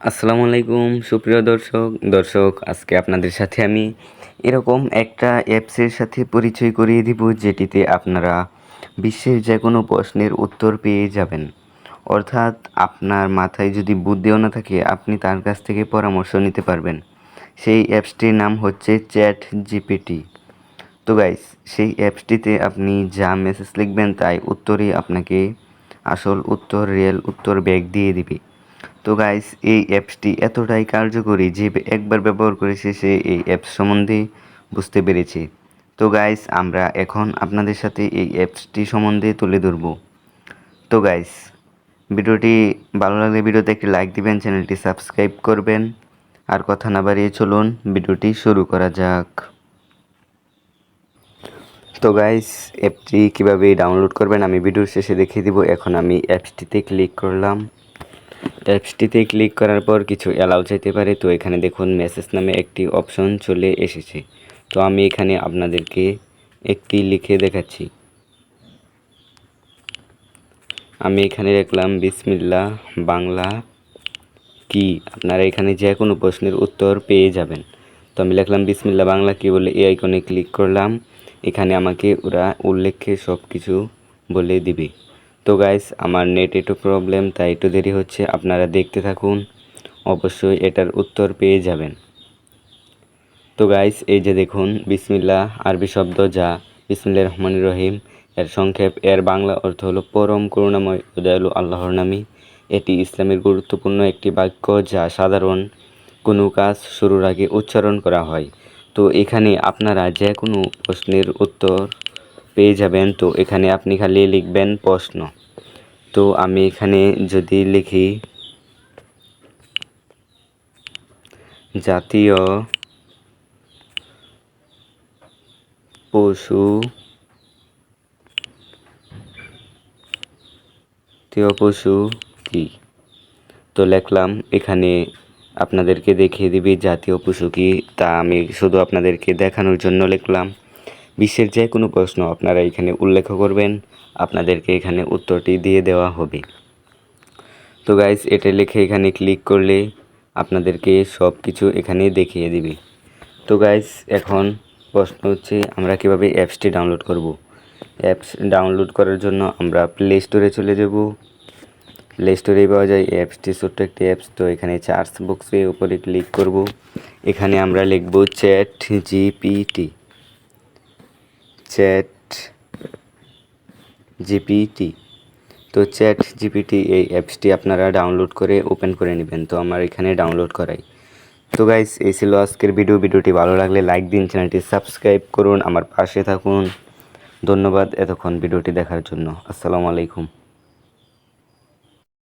আসসালামু আলাইকুম, সুপ্রিয় দর্শক। দর্শক, আজকে আপনাদের সাথে আমি এরকম একটা অ্যাপসের সাথে পরিচয় করিয়ে দিব, যেটিতে আপনারা বিশ্বের যে কোনো প্রশ্নের উত্তর পেয়ে যাবেন। অর্থাৎ আপনার মাথায় যদি বুদ্ধিও না থাকে, আপনি তার কাছ থেকে পরামর্শ নিতে পারবেন। সেই অ্যাপসটির নাম হচ্ছে চ্যাট জিপিটি তো গাইস সেই অ্যাপসটিতে আপনি যা মেসেজ লিখবেন, তাই উত্তরই আপনাকে আসল উত্তর রিয়েল উত্তর ব্যাগ দিয়ে দিবে। তো গাইস এই অ্যাপসটি এতটাই কার্যকরী যে একবার ব্যবহার করেছে সে এই অ্যাপস সম্বন্ধে বুঝতে পেরেছে। তো গাইস আমরা এখন আপনাদের সাথে এই অ্যাপসটি সম্বন্ধে তুলে ধরব। তো গাইস ভিডিওটি ভালো লাগলে ভিডিওতে একটি লাইক দিবেন, চ্যানেলটি সাবস্ক্রাইব করবেন। আর কথা না বাড়িয়ে চলুন, ভিডিওটি শুরু করা যাক। তো গাইস অ্যাপটি কীভাবে ডাউনলোড করবেন আমি ভিডিওর শেষে দেখিয়ে দিব। এখন আমি অ্যাপসটিতে ক্লিক করলাম। অ্যাপসটিতে ক্লিক করার পর কিছু অ্যালাউ চাইতে পারে। তো এখানে দেখুন মেসেজ নামে একটি অপশন চলে এসেছে। তো আমি এখানে আপনাদেরকে একটি লিখে দেখাচ্ছি। আমি এখানে লিখলাম বিসমিল্লা বাংলা কি? আপনারা এখানে যে কোনো প্রশ্নের উত্তর পেয়ে যাবেন। তো আমি লিখলাম বিসমিল্লা বাংলা কি? বলে এই আইকনে ক্লিক করলাম। এখানে আমাকে ওরা উল্লেখে সব কিছু বলে দিবে। তো গাইস আমার নেট একটু প্রবলেম তাই একটু দেরি হচ্ছে। আপনারা দেখতে থাকুন, অবশ্যই এটার উত্তর পেয়ে যাবেন। তো গাইস এই যে দেখুন বিসমিল্লা আরবি শব্দ যা বিসমিল্লা রহমান রহিম। এর সংক্ষেপ, এর বাংলা অর্থ হলো পরম করুণাময়, দয়ালু আল্লাহর নামী। এটি ইসলামের গুরুত্বপূর্ণ একটি বাক্য যা সাধারণ কোনো কাজ শুরুর আগে উচ্চারণ করা হয়। তো এখানে আপনারা যে কোনো প্রশ্নের উত্তর পেয়ে যাবেন। তো এখানে আপনি খালি লিখবেন প্রশ্ন। তো আমি এখানে যদি লিখি, জাতীয় পশু জাতীয় পশু কি? তো লিখলাম, এখানে আপনাদেরকে দেখিয়ে দিবি জাতীয় পশু কি। তা আমি শুধু আপনাদেরকে দেখানোর জন্য লিখলাম। বিশ্বের যে কোনো প্রশ্ন আপনারা এখানে উল্লেখ করবেন, আপনাদেরকে এখানে উত্তরটি দিয়ে দেওয়া হবে। তো গাইস এটা লিখে এখানে ক্লিক করলে আপনাদেরকে সব কিছু এখানে দেখিয়ে দিবে। তো গাইস এখন প্রশ্ন হচ্ছে, আমরা কীভাবে অ্যাপসটি ডাউনলোড করব? অ্যাপস ডাউনলোড করার জন্য আমরা প্লে স্টোরে চলে যাব। প্লে স্টোরেই পাওয়া যায় অ্যাপসটি, ছোট্ট একটি অ্যাপস। তো এখানে চার্জ বক্সে উপরে ক্লিক করব। এখানে আমরা লিখব চ্যাট জিপিটি চ্যাট জিপিটি। তো চ্যাট জিপিটি এই অ্যাপসটি আপনারা ডাউনলোড করে ওপেন করে নেবেন। তো আমার এখানে ডাউনলোড করাই। তো গাইস, এই ছিল আজকের ভিডিও। ভিডিওটি ভালো লাগলে লাইক দিন, চ্যানেলটি সাবস্ক্রাইব করুন, আমার পাশে থাকুন। ধন্যবাদ এতক্ষণ ভিডিওটি দেখার জন্য। আসসালামু আলাইকুম।